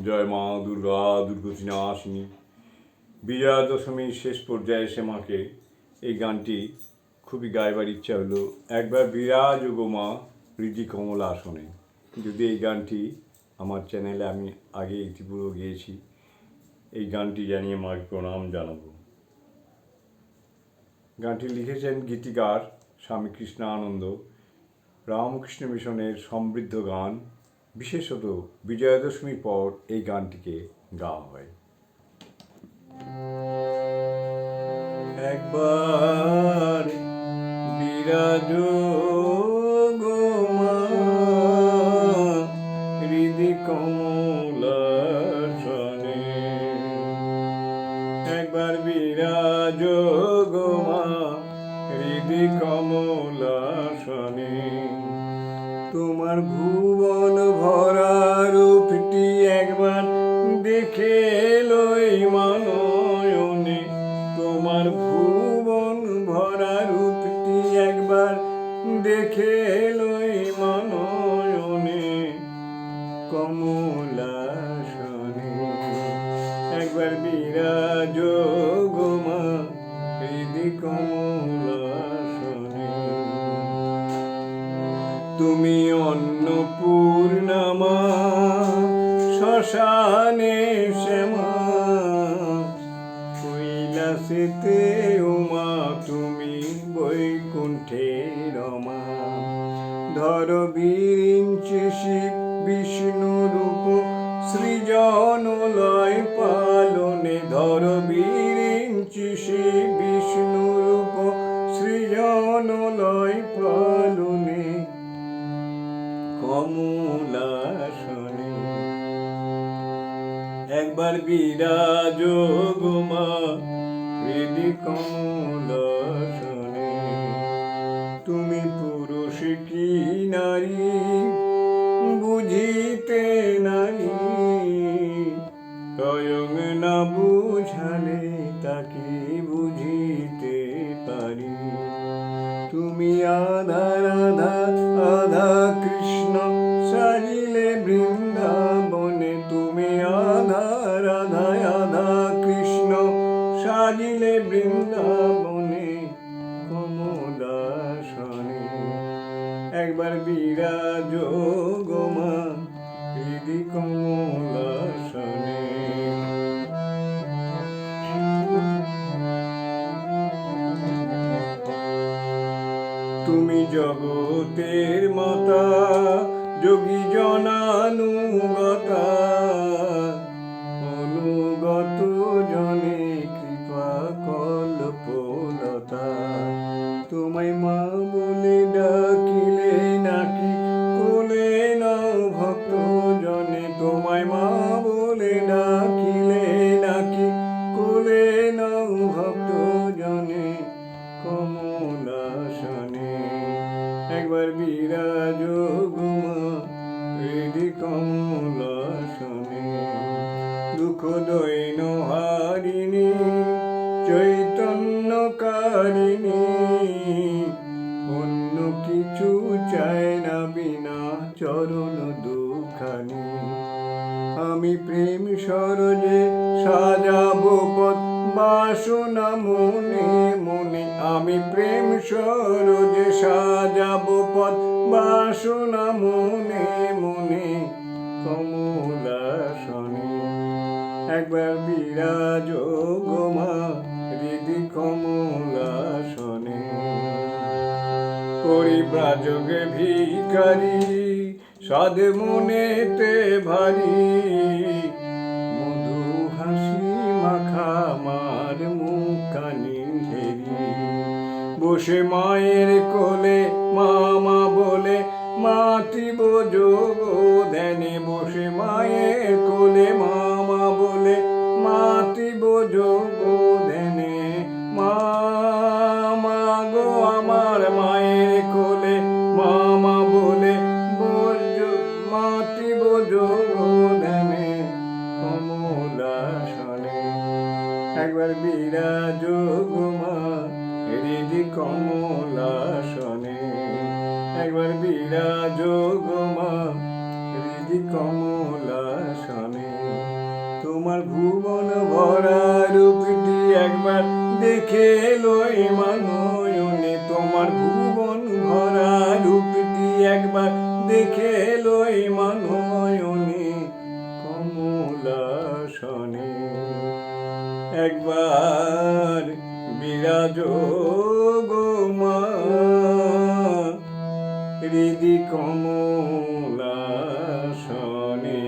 জয় মা দুর্গা দুর্গতি নাশিনী বিজয়া দশমীর শেষ পর্যায়ে এসে মাকে এই গানটি খুবই গাইবার ইচ্ছা হলো। একবার বিরাজ গো মা হৃদি কমলা আসনে। যদি এই গানটি আমার চ্যানেলে আমি আগে ইতিপূর্বে গিয়েছি, এই গানটি জানিয়ে মাকে প্রণাম জানাব। গানটি লিখেছেন গীতিকার স্বামী কৃষ্ণানন্দ। রামকৃষ্ণ মিশনের সমৃদ্ধ গান বিশেষত বিজয়া দশমীর পর এই গানটিকে গাওয়া হয়। একবার বিরাজ হৃদি কমলাসনে। একবার বিরাজ গো মা, হৃদি কমলাসনে। তোমার ভুবন ভরা রূপটি একবার দেখে লই মানয়নে। তোমার ভুবন ভরা রূপটি একবার দেখে লই মানয়নে। কমলাসনে একবার বিরাজ গোমা হৃদি কমলাসনে তুমি অন্নপূর্ণামা, শ্মশানে শ্যামা। কৈলাসেতে উমা, তুমি বৈকুণ্ঠে রমা। ধর বিরিঞ্চি শিব বিষ্ণু রূপ সৃজন লয় পালনে। ধর কমলাসনে একবার বিরাজ গোমা, হৃদি কমলাসনে তুমি পুরুষ কি নারী, বুঝিতে নারী। স্বয়ং না বুঝালে তাকে বুঝিতে পারি। তুমি আধা রাধা কৃষ্ণ সাজিলে বৃন্দাবনে তুমি আধা রাধা আধা কৃষ্ণ সাজিলে বৃন্দাবনে কমদাসনে একবার বিরাজ গোমা হৃদি কমলাসনে তুমি জগতের মাতা যোগী জনানুগতা একবার বিরাজ দুঃখ দৈন হারিণী, চৈতন্যকারিণী, অন্য কিছু চায় না বিনা চরণ দুখানি। আমি প্রেম সরজে সাজাবো পথ বাসনা মনে মনে। আমি প্রেম সরজে সাজাবো পথ বাসনা মনে মনে কমলাসনে। একবার বিরাজ গোমা হৃদি কমলাসনে। পরিব্রাজক ভিকারি সাদ মনেতে ভারী। মধু হাসি মাখা বসে মায়ের কোলে, মামা বলে মাতৃব যোগ ধ্যানে বসে মায়ের কোলে, মামা বলে মাতৃব যোগ ধ্যানে মামা গো, আমার মায়ের কোলে, মামা বলে মাতৃব যোগ ধ্যানে কমলাসনে একবার বিরাজ গোমা হৃদি কমলাসনে একবার বিরাজ গোমা হৃদি কমলাসনে তোমার ভুবন ভরা রূপটি একবার দেখে লই মানয়নে। তোমার ভুবন ভরা রূপটি একবার দেখে লই মানয়নে। কমলাসনে একবার বিরাজ গো মা হৃদি কমলা শনে